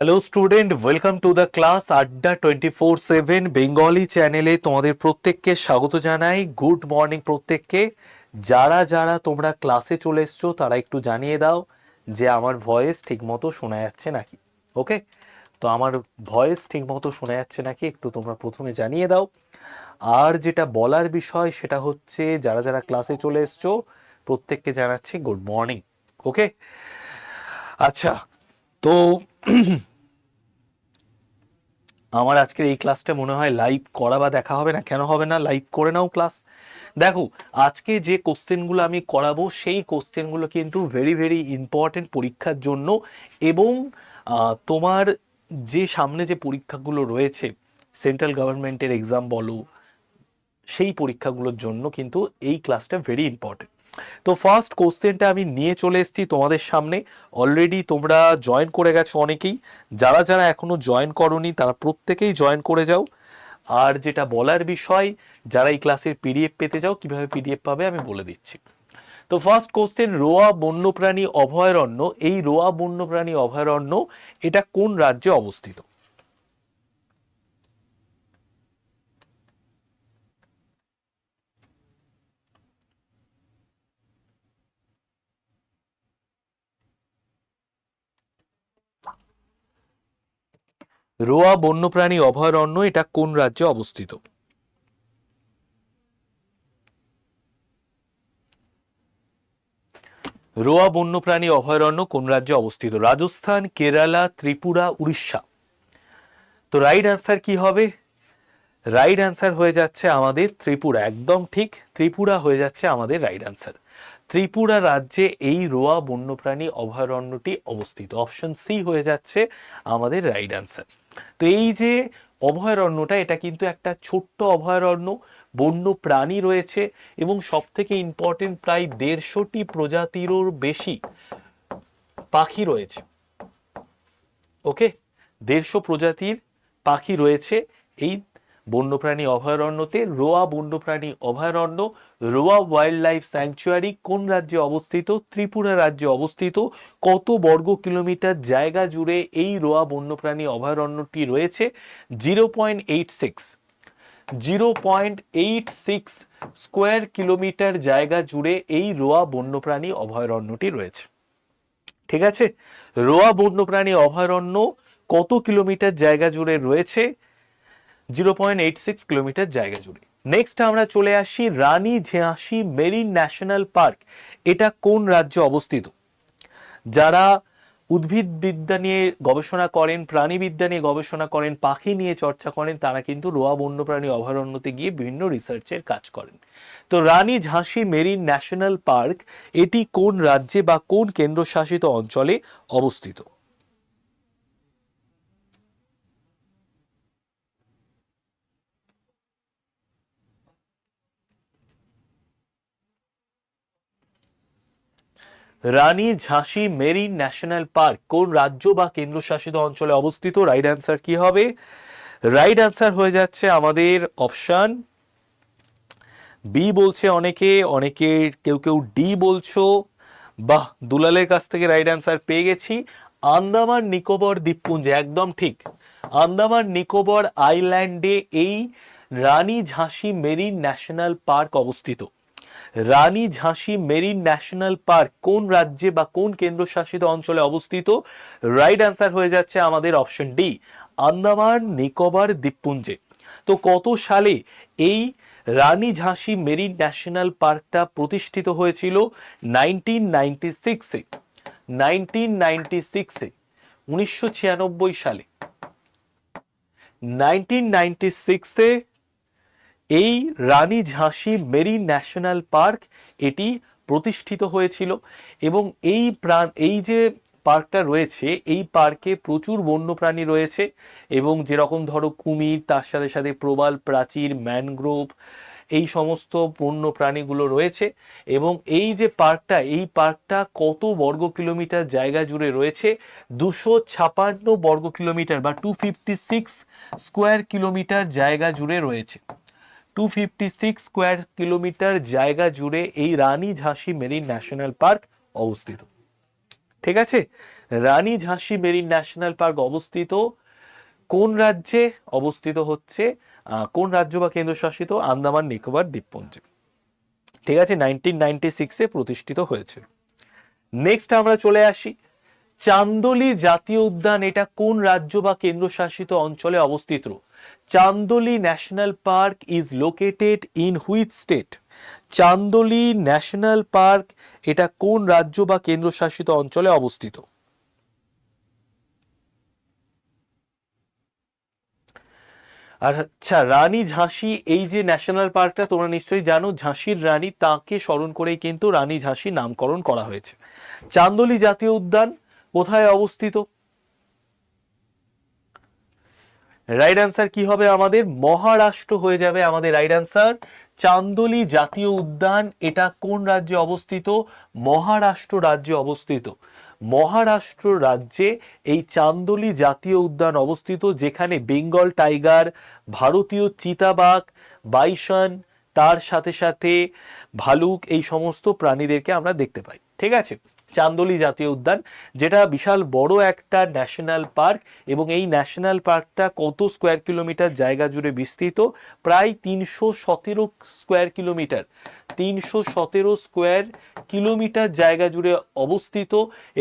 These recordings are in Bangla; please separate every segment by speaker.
Speaker 1: Hello student welcome to the class আড্ডা টোয়েন্টি ফোর সেভেন বেঙ্গলি চ্যানেলে তোমাদের প্রত্যেককে স্বাগত জানাই। গুড মর্নিং প্রত্যেককে। যারা যারা তোমরা ক্লাসে চলে এসছো, তারা একটু জানিয়ে দাও যে আমার ভয়েস ঠিকমতো শোনা যাচ্ছে নাকি। ওকে তো আমার ভয়েস ঠিকমতো শোনা যাচ্ছে নাকি একটু তোমরা প্রথমে জানিয়ে দাও। আর যেটা বলার বিষয়, সেটা হচ্ছে যারা যারা ক্লাসে চলে এসছো, প্রত্যেককে জানাচ্ছি গুড মর্নিং ওকে আচ্ছা তো আমার আজকের এই ক্লাসটা মনে হয় লাইভ করা বা দেখা হবে না। কেন হবে না? লাইভ করে নাও ক্লাস দেখো, আজকে যে কোশ্চেনগুলো আমি করাবো, সেই কোশ্চেনগুলো কিন্তু ভেরি ভেরি ইম্পর্টেন্ট পরীক্ষার জন্য এবং তোমার যে সামনে যে পরীক্ষাগুলো রয়েছে সেন্ট্রাল গভর্নমেন্টের এক্সাম বলো, সেই পরীক্ষাগুলোর জন্য কিন্তু এই ক্লাসটা ভেরি ইম্পর্টেন্ট তো ফার্স্ট কোশ্চেনটা আমি নিয়ে চলে এসেছি তোমাদের সামনে। অলরেডি তোমরা জয়েন করে গেছো অনেকেই। যারা যারা এখনও জয়েন করনি, তারা প্রত্যেকেই জয়েন করে যাও। আর যেটা বলার বিষয়, যারা এই ক্লাসের পিডিএফ পেতে যাও, কীভাবে পিডিএফ পাবে আমি বলে দিচ্ছি। তো ফার্স্ট কোশ্চেন রোয়া বন্যপ্রাণী অভয়ারণ্য। এই রোয়া বন্যপ্রাণী অভয়ারণ্য, এটা কোন রাজ্যে অবস্থিত? রোয়া বন্যপ্রাণী অভয়ারণ্য, এটা কোন রাজ্যে অবস্থিত? রোয়া বন্যপ্রাণী অভয়ারণ্য কোন রাজ্যে অবস্থিত? রাজস্থান, কেরালা, ত্রিপুরা, উড়িষ্যা। তো রাইট অ্যান্সার কি হবে? রাইট অ্যান্সার হয়ে যাচ্ছে আমাদের ত্রিপুরা। একদম ঠিক, ত্রিপুরা হয়ে যাচ্ছে আমাদের রাইট অ্যান্সার ত্রিপুরা রাজ্যে এই রোয়া বন্যপ্রাণী অভয়ারণ্যটি অবস্থিত। অপশন সি হয়ে যাচ্ছে আমাদের রাইট অ্যান্সার তো এই যে অভয়ারণ্যটা, এটা কিন্তু একটা ছোট্ট অভয়ারণ্য। বন্য প্রাণী রয়েছে এবং সব থেকে ইম্পর্টেন্ট প্রায় দেড়শোটি প্রজাতিরও বেশি পাখি রয়েছে। ওকে দেড়শো প্রজাতির পাখি রয়েছে এই বন্যপ্রাণী অভয়ারণ্যতে। রোয়া বন্যপ্রাণী অভয়ারণ্য রোয়া ওয়াইল্ড লাইফ স্যাংচুয়ারি কোন রাজ্যে অবস্থিত? ত্রিপুরা রাজ্যে অবস্থিত। কত বর্গ কিলোমিটার জায়গা জুড়ে এই রোয়া বন্যপ্রাণী অভয়ারণ্যটি রয়েছে? Zero point eight six. Zero point eight six square kilometre জায়গা জুড়ে এই রোয়া বন্যপ্রাণী অভয়ারণ্যটি রয়েছে। ঠিক আছে? রোয়া বন্যপ্রাণী অভয়ারণ্য কত কিলোমিটার জায়গা জুড়ে রয়েছে? Zero point eight six kilometre জায়গা জুড়ে। নেক্সট আমরা চলে আসি রানী ঝিয়াসি মেরিন ন্যাশনাল পার্ক। এটা কোন রাজ্যে অবস্থিত? যারা উদ্ভিদ বিদ্যা নিয়ে গবেষণা করেন প্রাণীবিদ্যা নিয়ে গবেষণা করেন, পাখি নিয়ে চর্চা করেন, তারা কিন্তু রোয়া বন্যপ্রাণী অভয়ারণ্যতে গিয়ে বিভিন্ন রিসার্চের কাজ করেন। তো রানী ঝাঁসি মেরিন ন্যাশনাল পার্ক, এটি কোন রাজ্যে বা কোন কেন্দ্রশাসিত অঞ্চলে অবস্থিত? রানী ঝাঁসি মেরিন ন্যাশনাল পার্ক, কোন রাজ্য বা কেন্দ্রশাসিত অঞ্চলে অবস্থিত? রাইট অ্যান্সার কি হবে? রাইট অ্যান্সার হয়ে যাচ্ছে আমাদের অপশান বি বলছে অনেকে অনেকে কেউ কেউ ডি বলছো। বাহ, দুলালের কাছ থেকে রাইট অ্যান্সার পেয়ে গেছি। আন্দামান নিকোবর দ্বীপপুঞ্জে, একদম ঠিক। আন্দামান নিকোবর আইল্যান্ডে এই রানী ঝাঁসি মেরিন ন্যাশনাল পার্ক অবস্থিত। রানী ঝাঁসি মেরিন ন্যাশনাল পার্ক কোন রাজ্যে বা কোন কেন্দ্রশাসিত অঞ্চলে অবস্থিত? রাইট অ্যান্সার হয়ে যাচ্ছে আমাদের অপশন ডি আন্দামান, নিকোবর, দ্বীপপুঞ্জে। তো কত সালে এই রানী ঝাঁসি মেরিন ন্যাশনাল পার্কটা প্রতিষ্ঠিত হয়েছিল? নাইনটিন নাইনটি সিক্সে নাইনটিন নাইনটি সিক্সে উনিশশো ছিয়ানব্বই সালে। নাইনটিন নাইনটি সিক্সে এই রানী ঝাঁসি মেরিন ন্যাশনাল পার্ক এটি প্রতিষ্ঠিত হয়েছিল এবং এই প্রাণ, এই যে পার্কটা রয়েছে, এই পার্কে প্রচুর বন্যপ্রাণী রয়েছে এবং যেরকম ধরো কুমির, তার সাথে সাথে প্রবাল, প্রাচীর, ম্যানগ্রোভ, এই সমস্ত বন্য প্রাণীগুলো রয়েছে এবং এই যে পার্কটা, এই পার্কটা কত বর্গ কিলোমিটার জায়গা জুড়ে রয়েছে? দুশো ছাপান্ন বর্গ কিলোমিটার বা two fifty six square kilometre জায়গা জুড়ে রয়েছে। Two fifty six square kilometre জায়গা জুড়ে এই রানী ঝাঁসি মেরিন ন্যাশনাল পার্ক অবস্থিত। ঠিক আছে? রানী ঝাঁসি মেরিন ন্যাশনাল পার্ক অবস্থিত কোন রাজ্যে অবস্থিত হচ্ছে? কোন রাজ্য বা কেন্দ্রশাসিত? আন্দামান, নিকোবর, দ্বীপপুঞ্জে। ঠিক আছে? নাইনটিন নাইনটি সিক্সে প্রতিষ্ঠিত হয়েছে। নেক্সট আমরা চলে আসি। চান্দোলি জাতীয় উদ্যান, এটা কোন রাজ্য বা কেন্দ্রশাসিত অঞ্চলে অবস্থিত? Chandoli national park is located in which state. Chandoli national park এটা কোন রাজ্য বা কেন্দ্রশাসিত অঞ্চলে অবস্থিত? আচ্ছা রানী ঝাঁসি, এই যে ন্যাশনাল পার্কটা তোমরা নিশ্চয়ই জানো, ঝাঁসির রানী তাকে স্মরণ করেই কিন্তু রানী ঝাঁসি নামকরণ করা হয়েছে। চান্দোলি জাতীয় উদ্যান কোথায় অবস্থিত? রাইট অ্যান্সার কি হবে আমাদের? মহারাষ্ট্র হয়ে যাবে আমাদের রাইট অ্যান্সার চান্দোলি জাতীয় উদ্যান, এটা কোন রাজ্যে অবস্থিত? মহারাষ্ট্র রাজ্যে অবস্থিত। মহারাষ্ট্র রাজ্যে এই চান্দোলি জাতীয় উদ্যান অবস্থিত, যেখানে বেঙ্গল টাইগার, ভারতীয় চিতাবাঘ বাইসন তার সাথে সাথে ভালুক, এই সমস্ত প্রাণীদেরকে আমরা দেখতে পাই। ঠিক আছে? চান্দোলি জাতীয় উদ্যান, যেটা বিশাল বড় একটা ন্যাশনাল পার্ক এবং এই ন্যাশনাল পার্কটা কত স্কোয়ার কিলোমিটার জায়গা জুড়ে বিস্তৃত? প্রায় তিনশো সতেরো স্কোয়ার কিলোমিটার তিনশো সতেরো স্কোয়ার কিলোমিটার জায়গা জুড়ে অবস্থিত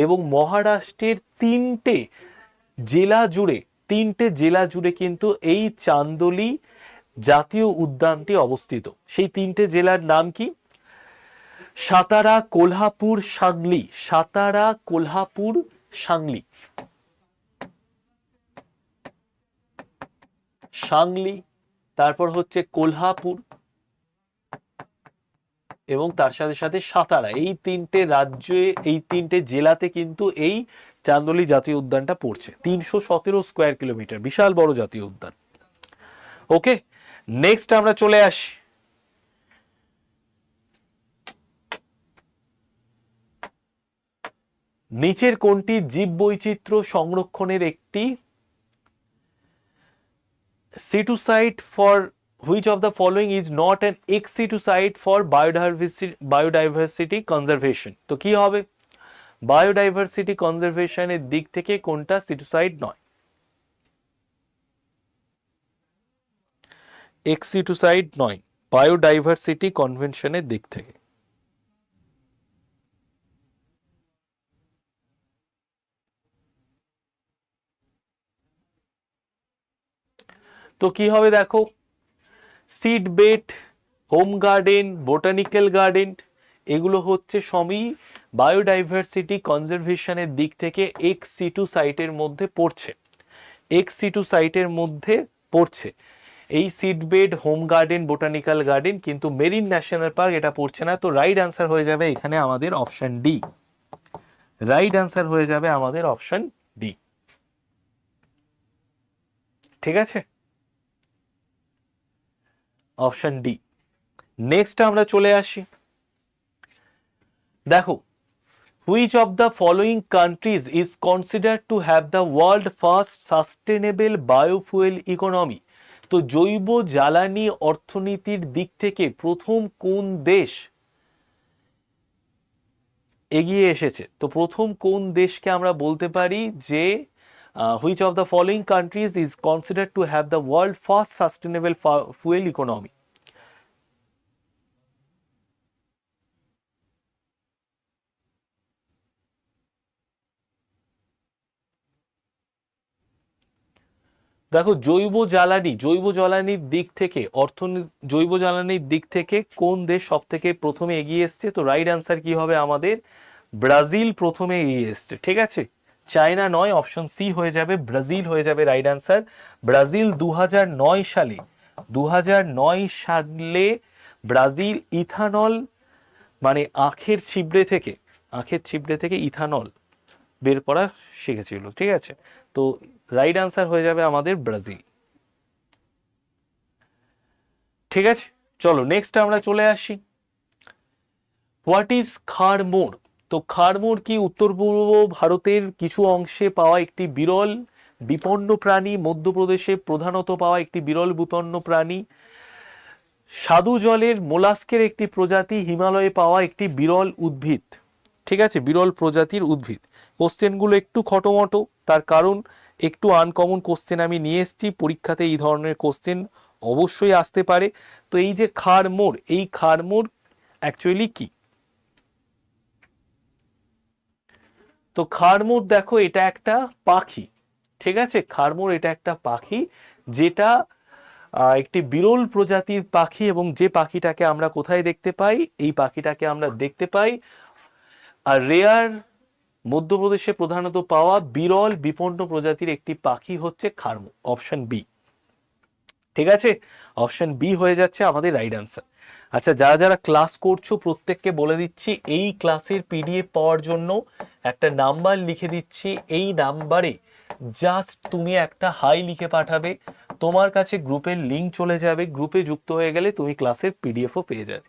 Speaker 1: এবং মহারাষ্ট্রের তিনটে জেলা জুড়ে, তিনটে জেলা জুড়ে কিন্তু এই চান্দোলি জাতীয় উদ্যানটি অবস্থিত। সেই তিনটে জেলার নাম কি? সাতারা কোলহাপুর সাংলি, সাতারা কোলহাপুর সাংলি। সাংলি, তারপর হচ্ছে কোলহাপুর এবং তার সাথে সাথে সাতারা। এই তিনটে রাজ্যে, এই তিনটে জেলাতে কিন্তু এই চান্দোলি জাতীয় উদ্যানটা পড়ছে। তিনশো সতেরো স্কোয়ার কিলোমিটার বিশাল বড় জাতীয় উদ্যান। ওকে নেক্সট আমরা চলে আসি। নিচের কোনটি জীববৈচিত্র্য সংরক্ষণের একটি situ site for which of the following is not an ex situ site for biodiversity biodiversity conservation তো কি হবে? বায়োডাইভার্সিটি কনজারভেশনের দিক থেকে কোনটা সিটুসাইট নয়? এক্সিটুসাইড নয় বায়োডাইভার্সিটি কনভেনশনের দিক থেকে। তো কি হবে দেখো? Seed bed home garden botanical garden এগুলো হচ্ছে সবই বায়োডাইভার্সিটি কনজারভেশনের দিক থেকে এক্স সি টু সাইটের মধ্যে পড়ছে। এক্স সি টু সাইটের মধ্যে পড়ছে। এই seed bed home garden botanical garden কিন্তু মেরিন ন্যাশনাল পার্ক এটা পড়ছে না। তো রাইট অ্যান্সার হয়ে যাবে এখানে আমাদের অপশন ডি রাইট অ্যান্সার হয়ে যাবে আমাদের অপশন ডি ঠিক আছে? Option D. নেক্সট আমরা চলে আসি। দেখো which of the following countries is consider to have the world first sustainable biofuel economy তো জৈব জ্বালানি অর্থনীতির দিক থেকে প্রথম কোন দেশ এগিয়ে এসেছে? তো প্রথম কোন দেশকে আমরা বলতে পারি যে which of the following countries is consider to have the world first sustainable fuel economy দেখো, জৈব জ্বালানি, জৈব জ্বালানির দিক থেকে অর্থনীতি জৈব জ্বালানির দিক থেকে কোন দেশ সব থেকে প্রথমে এগিয়ে এসছে? তো রাইট অ্যান্সার কি হবে আমাদের? ব্রাজিল প্রথমে এগিয়ে এসছে, ঠিক আছে? চায়না নয় অপশন সি হয়ে যাবে, ব্রাজিল হয়ে যাবে রাইট অ্যান্সার ব্রাজিল দু সালে দু সালে ব্রাজিল ইথানল মানে আখের ছিবড়ে থেকে, আখের ছিবড়ে থেকে ইথানল বের করা শিখেছিল, ঠিক আছে? তো রাইট আনসার হয়ে যাবে আমাদের ব্রাজিল। ঠিক আছে? চলো নেক্সট আমরা চলে আসি। হোয়াট ইজ খারমোর তো খারমোর কি উত্তর পূর্ব ভারতের কিছু অংশে পাওয়া একটি বিরল বিপন্ন প্রাণী, মধ্যপ্রদেশে প্রধানত পাওয়া একটি বিরল বিপন্ন প্রাণী। স্বাদু জলের মোলাস্কের একটি প্রজাতি, হিমালয়ে পাওয়া একটি বিরল উদ্ভিদ। ঠিক আছে? বিরল প্রজাতির উদ্ভিদ। কোশ্চেনগুলো একটু খটোমটো, তার কারণ একটু আনকমন কোশ্চেন আমি নিয়ে এসেছি, পরীক্ষাতে এই ধরনের কোশ্চেন অবশ্যই আসতে পারে। তো এই যে খারমোর এই খারমোর অ্যাকচুয়ালি কি? তো খারমোর দেখো, এটা একটা পাখি, ঠিক আছে? খারমোর এটা একটা পাখি, যেটা একটি বিরল প্রজাতির পাখি এবং যে পাখিটাকে আমরা কোথায় দেখতে পাই, এই পাখিটাকে আমরা দেখতে পাই, আর রেয়ার মধ্যপ্রদেশে প্রধানত পাওয়া বিরল, বিপন্ন প্রজাতির একটি পাখি হচ্ছে খারমো, অপশন বি। ঠিক আছে? অপশন বি হয়ে যাচ্ছে আমাদের রাইট আনসার আচ্ছা যারা যারা ক্লাস করছ, প্রত্যেককে বলে দিচ্ছি, এই ক্লাসের পিডিএফ পাওয়ার জন্য একটা নাম্বার লিখে দিচ্ছি। এই নাম্বারে জাস্ট তুমি একটা হাই লিখে পাঠাবে। তোমার কাছে গ্রুপের লিংক চলে যাবে। গ্রুপে যুক্ত হয়ে গেলে তুমি ক্লাসের পিডিএফও পেয়ে যাবে।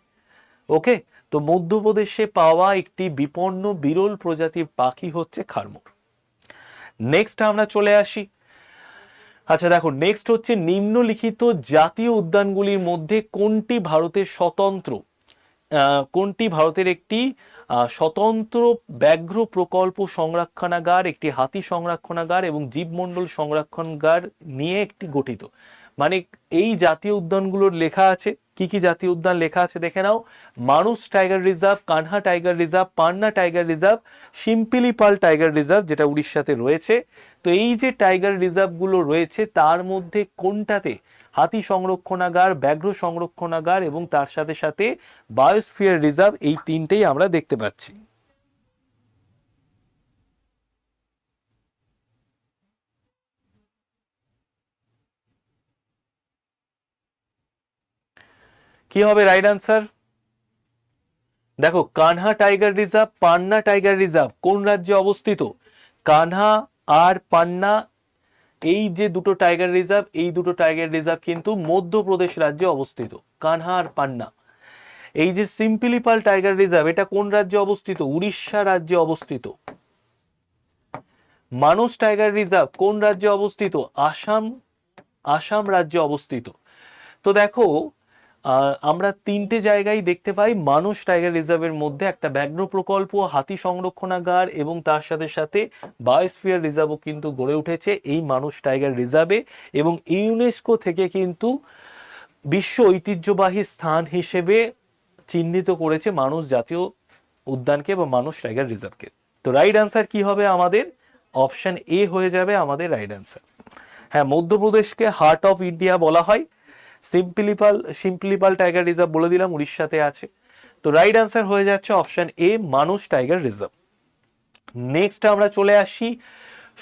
Speaker 1: ওকে? তো মধ্যপ্রদেশে পাওয়া একটি বিপন্ন বিরল প্রজাতির পাখি হচ্ছে খারমোর। নেক্সট আমরা চলে আসি। আচ্ছা দেখো নেক্সট হচ্ছে নিম্নলিখিত জাতীয় উদ্যানগুলির মধ্যে কোনটি ভারতের স্বতন্ত্র? কোনটি ভারতের একটি স্বতন্ত্র ব্যাঘ্র প্রকল্প সংরক্ষণাগার, একটি হাতি সংরক্ষণাগার এবং জীবমণ্ডল সংরক্ষণাগার নিয়ে একটি গঠিত? মানে এই জাতীয় উদ্যানগুলোর লেখা আছে। কি কি জাতীয় উদ্যান লেখা আছে দেখে নাও। Manas tiger reserve, Kanha tiger reserve, Panna tiger reserve Simlipal tiger reserve, যেটা উড়িষ্যাতে রয়েছে। তো এই যে টাইগার রিজার্ভগুলো রয়েছে, তার মধ্যে কোনটাতে? হাতি সংরক্ষণাগার, ব্যাঘ্র সংরক্ষণাগার এবং তার সাথে সাথে বায়োস্ফিয়ার রিজার্ভ, এই তিনটেই আমরা দেখতে পাচ্ছি। কি হবে রাইট আনসার দেখো, Kanha tiger reserve Panna tiger reserve কোন রাজ্যে অবস্থিত? কানহা আর পান্না, এই যে দুটো টাইগার রিজার্ভ এই দুটো টাইগার রিজার্ভ কিন্তু মধ্যপ্রদেশ রাজ্যে অবস্থিত, কানহা আর পান্না। এই যে সিম্পলিপাল টাইগার রিজার্ভ এটা কোন রাজ্যে অবস্থিত? উড়িষ্যা রাজ্যে অবস্থিত। মানস টাইগার রিজার্ভ কোন রাজ্যে অবস্থিত? আসাম আসাম রাজ্যে অবস্থিত। তো দেখো আমরা তিনটে জায়গায় দেখতে পাই মানুষ টাইগার রিজার্ভের মধ্যে একটা ব্যাঘ্র প্রকল্প, হাতি সংরক্ষণাগার এবং তার সাথে সাথে বায়োস্ফিয়ার রিজার্ভও কিন্তু গড়ে উঠেছে এই মানুষ টাইগার রিজার্ভে এবং ইউনেস্কো থেকে কিন্তু বিশ্ব ঐতিহ্যবাহী স্থান হিসেবে চিহ্নিত করেছে মানুষ জাতীয় উদ্যানকে বা মানুষ টাইগার রিজার্ভকে। তো রাইট আনসার কি হবে আমাদের? অপশন এ হয়ে যাবে আমাদের রাইট আনসার হ্যাঁ মধ্যপ্রদেশকে হার্ট অফ ইন্ডিয়া বলা হয়। সিম্পলিপাল সিম্পলিপাল টাইগার রিজার্ভ বলে দিলাম, উড়িষ্যাতে আছে। তো রাইট আনসার হয়ে যাচ্ছে অপশন এ মানুষ টাইগার রিজার্ভ নেক্সট আমরা চলে আসি,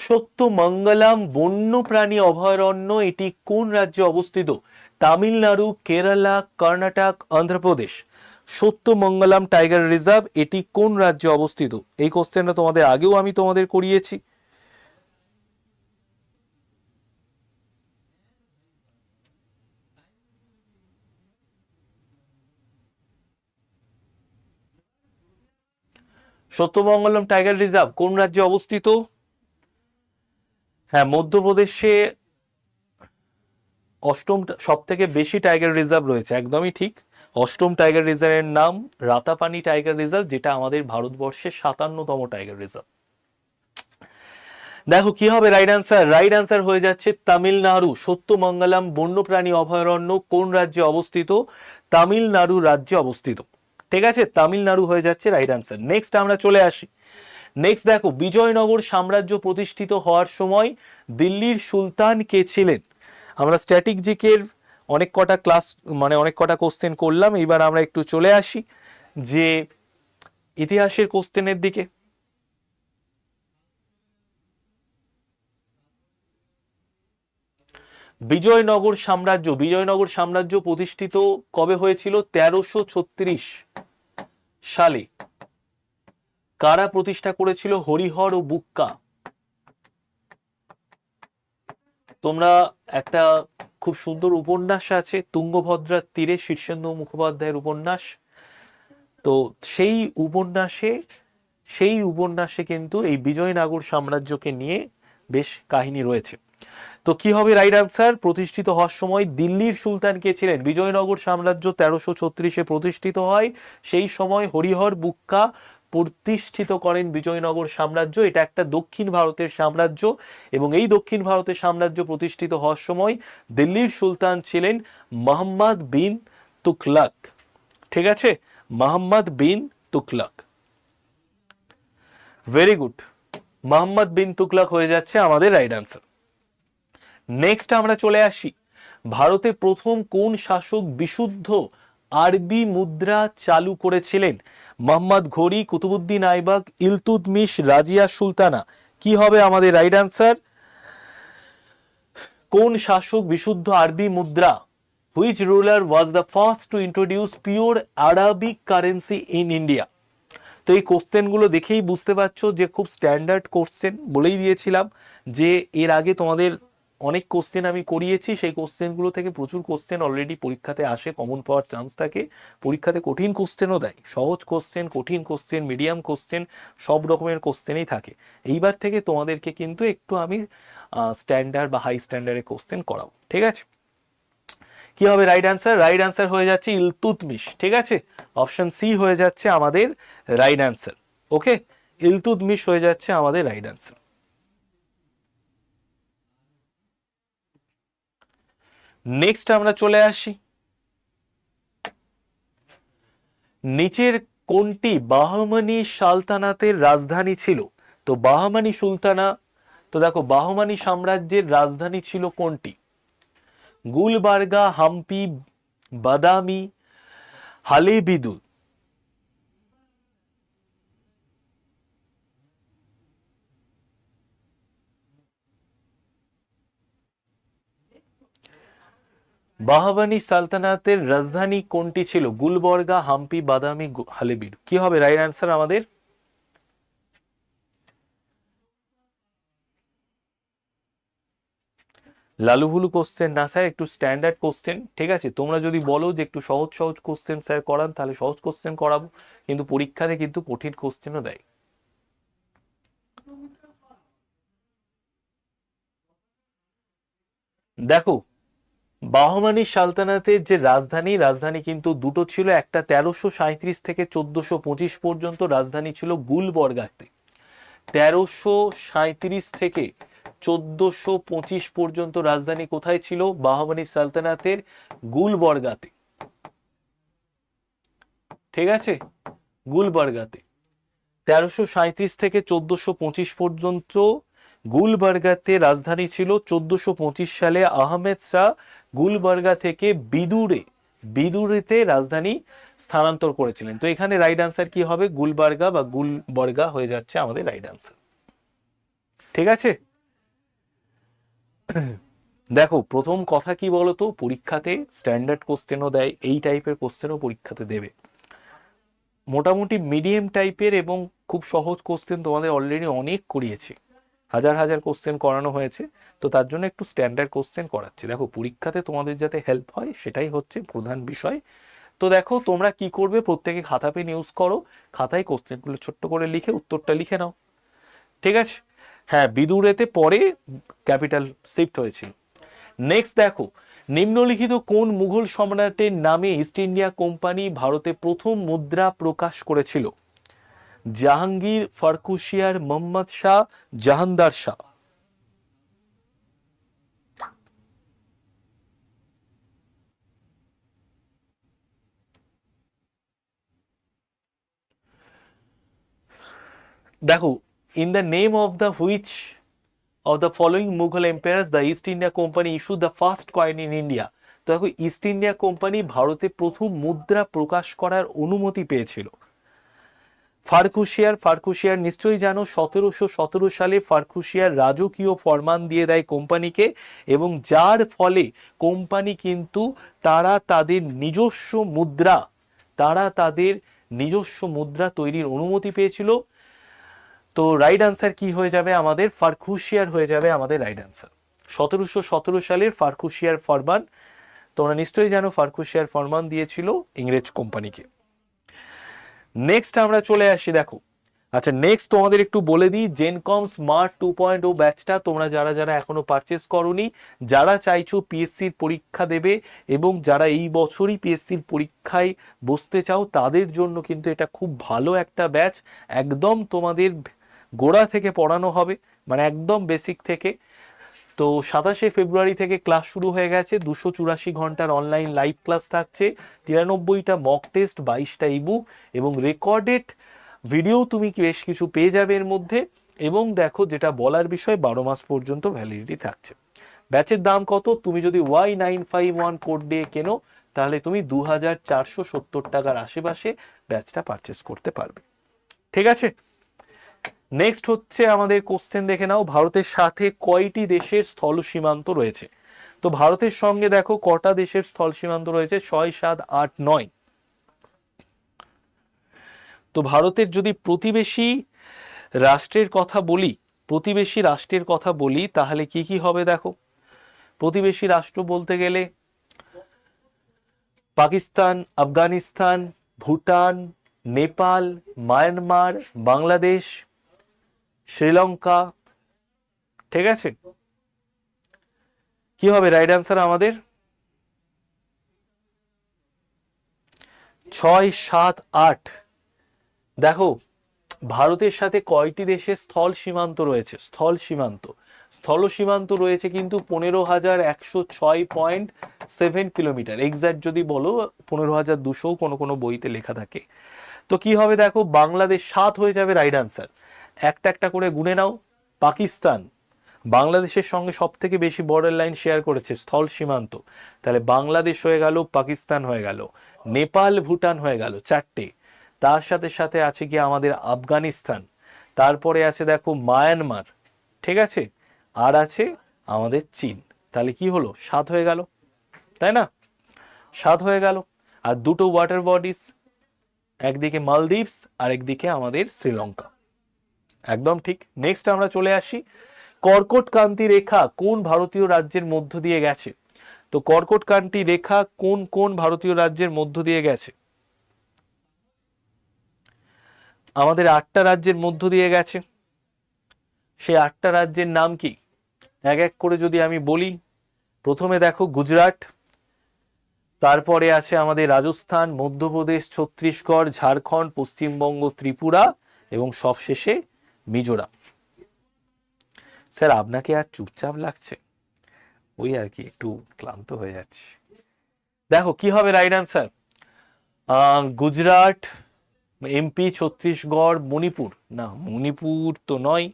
Speaker 1: সত্যমঙ্গলাম, বন্যপ্রাণী অভয়ারণ্য, এটি কোন রাজ্যে অবস্থিত? তামিলনাড়ু, কেরালা, কর্ণাটক, অন্ধ্রপ্রদেশ। সত্যমঙ্গলাম টাইগার রিজার্ভ এটি কোন রাজ্যে অবস্থিত? এই কোশ্চেনটা তোমাদের আগেও আমি তোমাদের করিয়েছি। সত্যমঙ্গলম টাইগার রিজার্ভ কোন রাজ্যে অবস্থিত? হ্যাঁ মধ্যপ্রদেশে অষ্টম সব থেকে বেশি টাইগার রিজার্ভ রয়েছে, একদমই ঠিক। অষ্টম টাইগার রিজার্ভের নাম রাতাপানি টাইগার রিজার্ভ, যেটা আমাদের ভারতবর্ষের সাতান্নতম টাইগার রিজার্ভ। দেখো, কি হবে? রাইট আনসার রাইট আনসার হয়ে যাচ্ছে তামিলনাড়ু। সত্যমঙ্গলম বন্যপ্রাণী অভয়ারণ্য কোন রাজ্যে অবস্থিত? তামিলনাড়ু রাজ্যে অবস্থিত। ঠিক আছে? তামিলনাড়ু হয়ে যাচ্ছে রাইট আনসার নেক্সট আমরা চলে আসি। নেক্সট দেখো, বিজয়নগর সাম্রাজ্য প্রতিষ্ঠিত হওয়ার সময় দিল্লির সুলতান কে ছিলেন? আমরা স্ট্যাটিক জিকের অনেক কটা ক্লাস মানে অনেক কটা কোশ্চেন করলাম। এইবার আমরা একটু চলে আসি যে ইতিহাসের কোশ্চেনের দিকে। বিজয়নগর সাম্রাজ্য বিজয়নগর সাম্রাজ্য প্রতিষ্ঠিত কবে হয়েছিল? তেরোশো ছত্রিশ সালে। কারা প্রতিষ্ঠা করেছিল? হরিহর ও বুক্কা। তোমরা একটা খুব সুন্দর উপন্যাস আছে, তুঙ্গভদ্রার তীরে শীর্ষেন্দু মুখোপাধ্যায়ের উপন্যাস। তো সেই উপন্যাসে সেই উপন্যাসে কিন্তু এই বিজয়নগর সাম্রাজ্যকে নিয়ে বেশ কাহিনী রয়েছে। তো কি হবে রাইট আনসার প্রতিষ্ঠিত হওয়ার সময় দিল্লির সুলতান কে ছিলেন বিজয়নগর সাম্রাজ্য তেরোশো ছত্রিশে প্রতিষ্ঠিত হয়। সেই সময় হরিহর বুক্কা প্রতিষ্ঠিত করেন বিজয়নগর সাম্রাজ্য। এটা একটা দক্ষিণ ভারতের সাম্রাজ্য এবং এই দক্ষিণ ভারতের সাম্রাজ্য প্রতিষ্ঠিত হওয়ার সময় দিল্লির সুলতান ছিলেন মোহাম্মদ বিন তুকলাক ঠিক আছে? মোহাম্মদ বিন তুকলাক ভেরি গুড মোহাম্মদ বিন তুকলাক হয়ে যাচ্ছে আমাদের রাইট আনসার নেক্সট আমরা চলে আসি। ভারতে প্রথম কোন শাসক বিশুদ্ধ আরবি মুদ্রা চালু করেছিলেন? মোহাম্মদ ঘড়ি, কুতুবুদ্দিন আইবাক ইলতুদমিশ রাজিয়া সুলতানা। কি হবে আমাদের রাইট আনসার কোন শাসক বিশুদ্ধ আরবি মুদ্রা? Which ruler was the first to introduce pure Arabic currency in India তো এই কোশ্চেনগুলো দেখেই বুঝতে পারছ যে খুব স্ট্যান্ডার্ড কোশ্চেন বলেই দিয়েছিলাম যে এর আগে তোমাদের অনেক কোশ্চেন আমি করিয়েছি, সেই কোশ্চেনগুলো থেকে প্রচুর কোশ্চেন অলরেডি পরীক্ষাতে আসে কমন পাওয়ার চান্স থাকে। পরীক্ষাতে কঠিন কোশ্চেনও দেয়। সহজ কোশ্চেন কঠিন কোশ্চেন মিডিয়াম কোশ্চেন সব রকমের কোশ্চেনই থাকে। এইবার থেকে তোমাদেরকে কিন্তু একটু আমি স্ট্যান্ডার্ড বা হাই স্ট্যান্ডার্ডের কোশ্চেন করাবো, ঠিক আছে? কি হবে রাইট অ্যান্সার রাইট অ্যান্সার হয়ে যাচ্ছে ইলতুতমিশ, ঠিক আছে? অপশন সি হয়ে যাচ্ছে আমাদের রাইট অ্যান্সার ওকে ইলতুতমিশ হয়ে যাচ্ছে আমাদের রাইট অ্যান্সার নেক্সট আমরা চলে আসি। নিচের কোনটি বাহমানি সালতানাতের রাজধানী ছিল? তো বাহমানি সুলতানা, তো দেখো বাহমানি সাম্রাজ্যের রাজধানী ছিল কোনটি? গুলবার্গা, হাম্পি, বাদামি হালেবিদু বাহাবানি সালতানাতের রাজধানী কোনটি ছিল? গুলবর্গা, হাম্পি, বাদামি হালেবিডু কি হবে রাইট অ্যান্সার আমাদের? লালুহুলু কোশ্চেন না স্যার একটু স্ট্যান্ডার্ড কোশ্চেন ঠিক আছে? তোমরা যদি বলো যে একটু সহজ সহজ কোশ্চেন স্যার করান, তাহলে সহজ কোশ্চেন করাবো, কিন্তু পরীক্ষাতে কিন্তু কঠিন কোশ্চেনও দেয়। দেখো বাহমানি সালতানাতের যে রাজধানী রাজধানী কিন্তু দুটো ছিল, একটা তেরোশো সাঁত্রিশ থেকে চোদ্দশো পঁচিশ পর্যন্ত রাজধানী ছিল গুলবর্গাতে। তেরোশো সাঁত্রিশ থেকে চোদ্দশো পঁচিশ পর্যন্ত রাজধানী কোথায় ছিল? বাহমানি সালতানাতের গুলবর্গাতে। ঠিক আছে? গুলবর্গাতে। তেরোশো সাঁত্রিশ থেকে চোদ্দশো পঁচিশ পর্যন্ত গুলবার্গাতে রাজধানী ছিল চোদ্দশো সালে আহমেদ শাহ গুলবার্গা থেকে বিদুরে, বিদুরেতে রাজধানী স্থানান্তর করেছিলেন। তো এখানে রাইট আনসার কি হবে? গুলবার্গা বা গুলবর্গা হয়ে যাচ্ছে আমাদের রাইট আনসার ঠিক আছে? দেখো, প্রথম কথা কি বলতো? পরীক্ষাতে স্ট্যান্ডার্ড কোশ্চেনও দেয়, এই টাইপের কোশ্চেনও পরীক্ষাতে দেবে। মোটামুটি মিডিয়াম টাইপের এবং খুব সহজ কোশ্চেন তোমাদের অলরেডি অনেক করিয়েছি। হাজার হাজার কোশ্চেন করানো হয়েছে। তো তার জন্য একটু স্ট্যান্ডার্ড কোশ্চেন করাচ্ছি। দেখো, পরীক্ষাতে তোমাদের যাতে হেল্প হয়, সেটাই হচ্ছে প্রধান বিষয়। তো দেখো, তোমরা কি করবে? প্রত্যেকে খাতা পেন ইউজ করো। খাতায় কোশ্চেনগুলো ছোট্ট করে লিখে উত্তরটা লিখে নাও। ঠিক আছে? হ্যাঁ বিদুরেতে পরে ক্যাপিটাল শিফট হয়েছিল। নেক্সট দেখো, নিম্নলিখিত কোন মুঘল সম্রাটের নামে ইস্ট ইন্ডিয়া কোম্পানি ভারতে প্রথম মুদ্রা প্রকাশ করেছিল? জাহাঙ্গীর ফারকুশিয়ার মোহাম্মদ শাহ জাহানদার শাহ। দেখো in the name of the which of the following Mughal emperors, the East India Company issue the first coin in India তো দেখো ইস্ট ইন্ডিয়া কোম্পানি ভারতে প্রথম মুদ্রা প্রকাশ করার অনুমতি পেয়েছিল। ফারকুশিয়ার ফারকুশিয়ার নিশ্চয়ই জানো, সতেরোশো সতেরো সালে ফারকুশিয়ার রাজকীয় ফরমান দিয়ে দেয় কোম্পানিকে এবং যার ফলে কোম্পানি কিন্তু তারা তাদের নিজস্ব মুদ্রা, তারা তাদের নিজস্ব মুদ্রা তৈরির অনুমতি পেয়েছিল। তো রাইট আনসার কি হয়ে যাবে আমাদের? ফারকুশিয়ার হয়ে যাবে আমাদের রাইট আনসার সতেরোশো সতেরো সালের ফারকুশিয়ার ফরমান, তোমরা নিশ্চয়ই জানো, ফারকুশিয়ার ফরমান দিয়েছিল ইংরেজ কোম্পানিকে। নেক্সট আমরা চলে আসি, দেখো। আচ্ছা নেক্সট তোমাদের একটু বলে দিই জেনকম স্মার্ট টু পয়েন্ট ও ব্যাচটা তোমরা যারা যারা এখনও পারচেস করনি, যারা চাইছো পিএসসির পরীক্ষা দেবে এবং যারা এই বছরই পিএসসির পরীক্ষায় বসতে চাও, তাদের জন্য কিন্তু এটা খুব ভালো একটা ব্যাচ একদম তোমাদের গোড়া থেকে পড়ানো হবে মানে একদম বেসিক থেকে। তো সাতাশে ফেব্রুয়ারি থেকে ক্লাস শুরু হয়ে গেছে, দুশো চুরাশি ঘণ্টার অনলাইন লাইভ ক্লাস থাকছে, তিরানব্বইটা মক টেস্ট বাইশটা ইবুক এবং রেকর্ডেড ভিডিও তুমি বেশ কিছু পেয়ে যাবে এর মধ্যে এবং দেখো যেটা বলার বিষয়, বারো মাস পর্যন্ত ভ্যালিডিটি থাকছে। ব্যাচের দাম কত? তুমি যদি Y nine five one code দিয়ে কেনো, তাহলে তুমি দু হাজার চারশো সত্তর টাকার আশেপাশে ব্যাচটা পারচেস করতে পারবে। ঠিক আছে? নেক্সট হচ্ছে আমাদের কোশ্চেন দেখে নাও। ভারতের সাথে কয়টি দেশের স্থল সীমান্ত রয়েছে? তো ভারতের সঙ্গে দেখো, কটা দেশের স্থল সীমান্ত রয়েছে? ছয়, সাত, আট, নয়। তো ভারতের যদি প্রতিবেশী রাষ্ট্রের কথা বলি, প্রতিবেশী রাষ্ট্রের কথা বলি, তাহলে কি কি হবে দেখো? প্রতিবেশী রাষ্ট্র বলতে গেলে পাকিস্তান, আফগানিস্তান, ভুটান, নেপাল, মায়ানমার, বাংলাদেশ শ্রীলঙ্কা, ঠিক আছে? কি হবে? রাইট অ্যান্সার আমাদের? ছয়, সাত, আট। দেখো, ভারতের সাথে কয়টি দেশের স্থল সীমান্ত রয়েছে? স্থল সীমান্ত। স্থল সীমান্ত রয়েছে কিন্তু পনেরো হাজার একশো ছয় পয়েন্ট সেভেন কিলোমিটার। এক্স্যাক্ট যদি বলো, পনেরো হাজার দুশো কোনো কোনো বইতে লেখা থাকে। তো কি হবে দেখো? বাংলাদেশ সাত হয়ে যাবে রাইট আনসার একটা একটা করে গুনে নাও। পাকিস্তান বাংলাদেশের সঙ্গে সব থেকে বেশি বর্ডার লাইন শেয়ার করেছে স্থল সীমান্ত। তাহলে বাংলাদেশ হয়ে গেল, পাকিস্তান হয়ে গেল, নেপাল, ভুটান হয়ে গেল চারটে। তার সাথে সাথে আছে কি আমাদের আফগানিস্তান। তারপরে আছে দেখো মায়ানমার, ঠিক আছে? আর আছে আমাদের চীন। তাহলে কি হলো? সাত হয়ে গেল, তাই না? সাত হয়ে গেল। আর দুটো ওয়াটার বডিস একদিকে মালদ্বীপস আর একদিকে আমাদের শ্রীলঙ্কা। একদম ঠিক। নেক্সট আমরা চলে আসি। কর্কট কান্তি রেখা কোন ভারতীয় রাজ্যের মধ্য দিয়ে গেছে? তো কর্কট কান্তি রেখা কোন কোন ভারতীয় রাজ্যের মধ্য দিয়ে গেছে? আমাদের আটটা রাজ্যের মধ্য দিয়ে গেছে। সেই আটটা রাজ্যের নাম কি? এক এক করে যদি আমি বলি, প্রথমে দেখো গুজরাট, তারপরে আছে আমাদের রাজস্থান, মধ্যপ্রদেশ, ছত্তিশগড়, ঝাড়খণ্ড, পশ্চিমবঙ্গ, ত্রিপুরা এবং সবশেষে মিজোরাম। স্যার, আপনাকে আর চুপচাপ লাগছে? ওই আর কি, একটু ক্লান্ত হয়ে যাচ্ছে। দেখো, কি হবে right answer Gujarat, MP, Chhattisgarh, Manipur. না, মণিপুর তো নয়,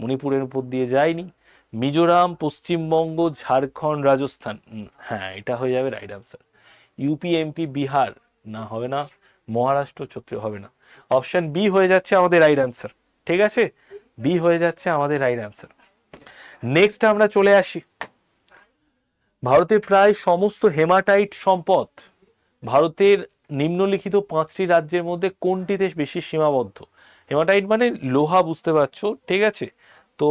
Speaker 1: মণিপুরের উপর দিয়ে যায়নি। মিজোরাম, পশ্চিমবঙ্গ, ঝাড়খণ্ড, রাজস্থান। হ্যাঁ এটা হয়ে যাবে right answer UP MP Bihar. না, হবে না। মহারাষ্ট্র ছত্রিশ হবে না। অপশন বি হয়ে যাচ্ছে আমাদের রাইট আনসার ঠিক আছে? বি হয়ে যাচ্ছে আমাদের রাইট আনসার নেক্সট আমরা চলে আসি। ভারতের প্রায় সমস্ত হেমাটাইট সম্পদ ভারতের নিম্নলিখিত পাঁচটি রাজ্যের মধ্যে কোনটিতে বেশি সীমাবদ্ধ? হেমাটাইট মানে লোহা, বুঝতে পারছ? ঠিক আছে? তো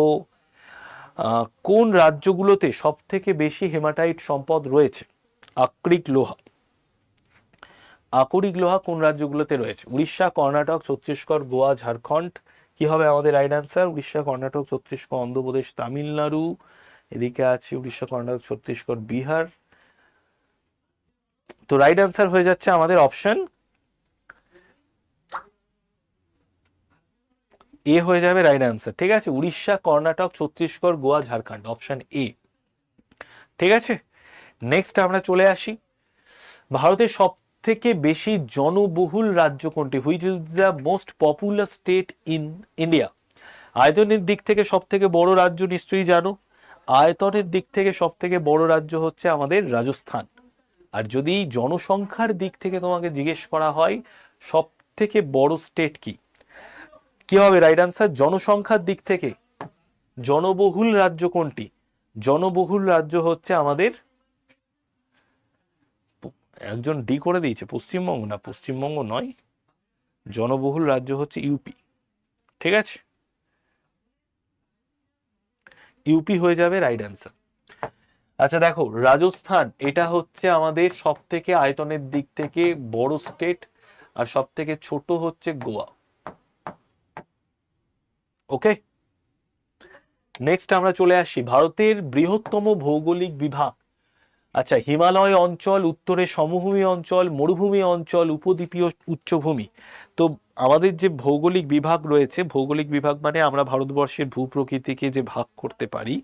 Speaker 1: কোন রাজ্যগুলোতে সব থেকে বেশি হেমাটাইট সম্পদ রয়েছে? আকরিক লোহা। আকরিক লোহা কোন রাজ্যগুলোতে রয়েছে? উড়িষ্যা, কর্ণাটক, ছত্তিশগড়, গোয়া, ঝাড়খণ্ড কি হবে আমাদের রাইট আনসার উড়িষ্যা, কর্ণাটক, ছত্তিশগড়, অন্ধ্রপ্রদেশ, তামিলনাড়ু। এদিকে আছে উড়িষ্যা, কর্ণাটক, ছত্তিশগড়, বিহার। তো রাইট আনসার হয়ে যাচ্ছে আমাদের অপশন এ হয়ে যাবে রাইট আনসার ঠিক আছে? উড়িষ্যা, কর্ণাটক, ছত্তিশগড়, গোয়া, ঝাড়খণ্ড অপশন এ ঠিক আছে? নেক্সট আমরা চলে আসি। ভারতের সব থেকে বেশি জনবহুল রাজ্য কোনটি? Which is the most popular state in India. আয়তনের দিক থেকে সব থেকে বড় রাজ্য নিশ্চয়ই জানো। আয়তনের দিক থেকে সব থেকে বড় রাজ্য হচ্ছে আমাদের রাজস্থান। আর যদি জনসংখ্যার দিক থেকে তোমাকে জিজ্ঞেস করা হয় সব থেকে বড় স্টেট কি? কি হবে রাইট আনসার জনসংখ্যার দিক থেকে জনবহুল রাজ্য কোনটি? জনবহুল রাজ্য হচ্ছে আমাদের একজন ডি করে দিয়েছে, পশ্চিমবঙ্গ না, পশ্চিমবঙ্গ নয়, জনবহুল রাজ্য হচ্ছে ইউপি, ঠিক আছে? ইউপি হয়ে যাবে রাইট অ্যান্সার। আচ্ছা দেখো, রাজস্থান, এটা হচ্ছে আমাদের সব থেকে আয়তনের দিক থেকে বড় স্টেট আর সব থেকে ছোট হচ্ছে গোয়া। ওকে? নেক্সট আমরা চলে আসি, ভারতের বৃহত্তম ভৌগোলিক বিভাগ। আচ্ছা হিমালয় অঞ্চল, উত্তরে সমভূমি অঞ্চল, মরুভূমি অঞ্চল, উপদ্বীপীয় উচ্চভূমি। তো আমাদের যে ভৌগোলিক বিভাগ রয়েছে, ভৌগোলিক বিভাগ মানে আমরা ভারতবর্ষের ভূপ্রকৃতিকে যে ভাগ করতে পারি,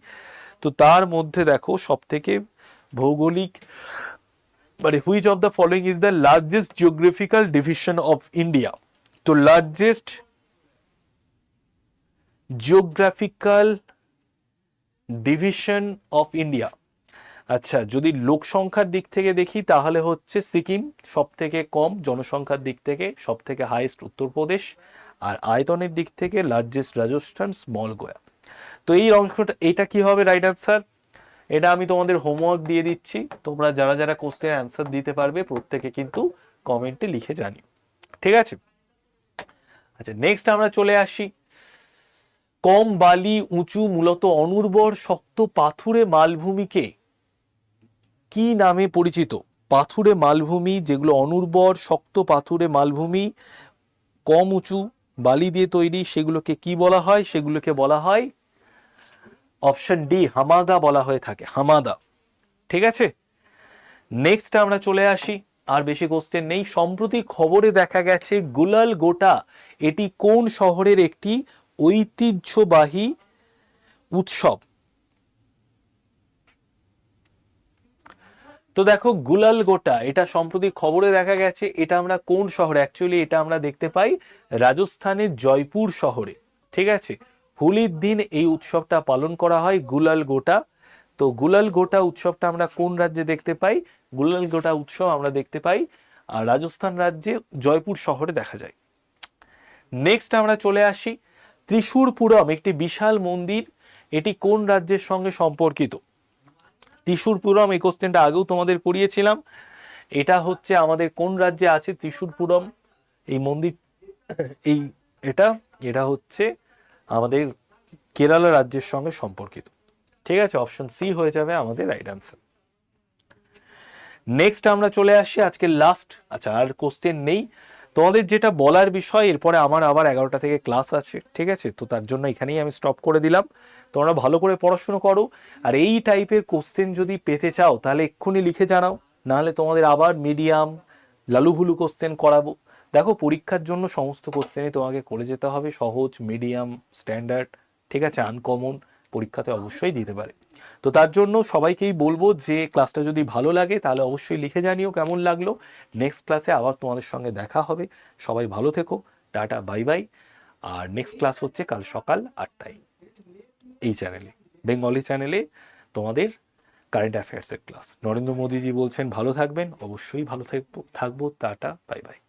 Speaker 1: তো তার মধ্যে দেখো সব থেকে ভৌগোলিক মানে which of the following is the largest geographical division of India. তো largest geographical division of India. আচ্ছা যদি লোক সংখ্যার দিক থেকে দেখি, তাহলে হচ্ছে সিকিম সব থেকে কম, জনসংখ্যার দিক থেকে সব থেকে হাইয়েস্ট উত্তরপ্রদেশ, আর আয়তনের দিক থেকে লার্জেস্ট রাজস্থান স্মল গোয়া। তো এই অংশটা, এটা কি হবে রাইট আনসার এটা আমি তোমাদের হোমওয়ার্ক দিয়ে দিচ্ছি। তোমরা যারা যারা কোশ্চেন অ্যান্সার দিতে পারবে, প্রত্যেকে কিন্তু কমেন্টে লিখে জানি ঠিক আছে? আচ্ছা নেক্সট আমরা চলে আসি। কম বালি উঁচু মূলত অনুর্বর, শক্ত পাথুরে মালভূমিকে কি নামে পরিচিত? পাথুরে মালভূমি, যেগুলো অনুর্বর, শক্ত পাথুরে মালভূমি, কম উঁচু বালি দিয়ে তৈরি, সেগুলোকে কি বলা হয়? সেগুলোকে বলা হয় অপশন ডি, হামাদা বলা হয়ে থাকে, হামাদা। ঠিক আছে? নেক্সট আমরা চলে আসি, আর বেশি কোশ্চেন নেই। সম্প্রতি খবরে দেখা গেছে, গুলাল গোটা, এটি কোন শহরের একটি ঐতিহ্যবাহী উৎসব? তো দেখো, গুলাল গোটা, এটা সম্প্রতি খবরে দেখা গেছে, এটা আমরা কোন শহরে? অ্যাকচুয়ালি এটা আমরা দেখতে পাই রাজস্থানের জয়পুর শহরে, ঠিক আছে? হোলির দিন এই উৎসবটা পালন করা হয় গুলাল গোটা। তো গুলাল গোটা উৎসবটা আমরা কোন রাজ্যে দেখতে পাই? গুলাল গোটা উৎসব আমরা দেখতে পাই আর রাজস্থান রাজ্যে জয়পুর শহরে দেখা যায়। নেক্সট আমরা চলে আসি, ত্রিশূরপুরম, একটি বিশাল মন্দির, এটি কোন রাজ্যের সঙ্গে সম্পর্কিত? ত্রিশূরপুরম এই কোশ্চেনটা আগেও তোমাদের পড়িয়েছিলাম। এটা হচ্ছে আমাদের কোন রাজ্যে আছে ত্রিশূরপুরম এই মন্দির, এই এটা এটা হচ্ছে আমাদের কেরালা রাজ্যের সঙ্গে সম্পর্কিত। ঠিক আছে? অপশন সি হয়ে যাবে আমাদের রাইট আনসার নেক্সট আমরা চলে আসি আজকে লাস্ট আচ্ছা আর কোশ্চেন নেই। তোমাদের যেটা বলার বিষয়, এরপরে আমার আবার এগারোটা থেকে ক্লাস আছে, ঠিক আছে? তো তার জন্য এখানেই আমি স্টপ করে দিলাম। তোমরা ভালো করে পড়াশুনো করো। আর এই টাইপের কোশ্চেন যদি পেতে চাও, তাহলে এক্ষুনি লিখে জানাও। নাহলে তোমাদের আবার মিডিয়াম লালুভুলু কোশ্চেন করাবো। দেখো, পরীক্ষার জন্য সমস্ত কোশ্চেনই তোমাকে করে যেতে হবে। সহজ মিডিয়াম স্ট্যান্ডার্ড ঠিক আছে? আনকমন পরীক্ষাতে অবশ্যই দিতে পারে। তো তার জন্য সবাইকেই বলব যে ক্লাসটা যদি ভালো লাগে, তাহলে অবশ্যই লিখে জানিও কেমন লাগল। নেক্সট ক্লাসে আবার তোমাদের সঙ্গে দেখা হবে। সবাই ভালো থেকো। Tata, bye bye. আর নেক্সট ক্লাস হচ্ছে কাল সকাল আটটায় এই চ্যানেলে বেঙ্গলি চ্যানেলে তোমাদের কারেন্ট অ্যাফেয়ার্সের ক্লাস নরেন্দ্র মোদীজি বলছেন, ভালো থাকবেন। অবশ্যই ভালো থাকব থাকব। Tata, bye bye.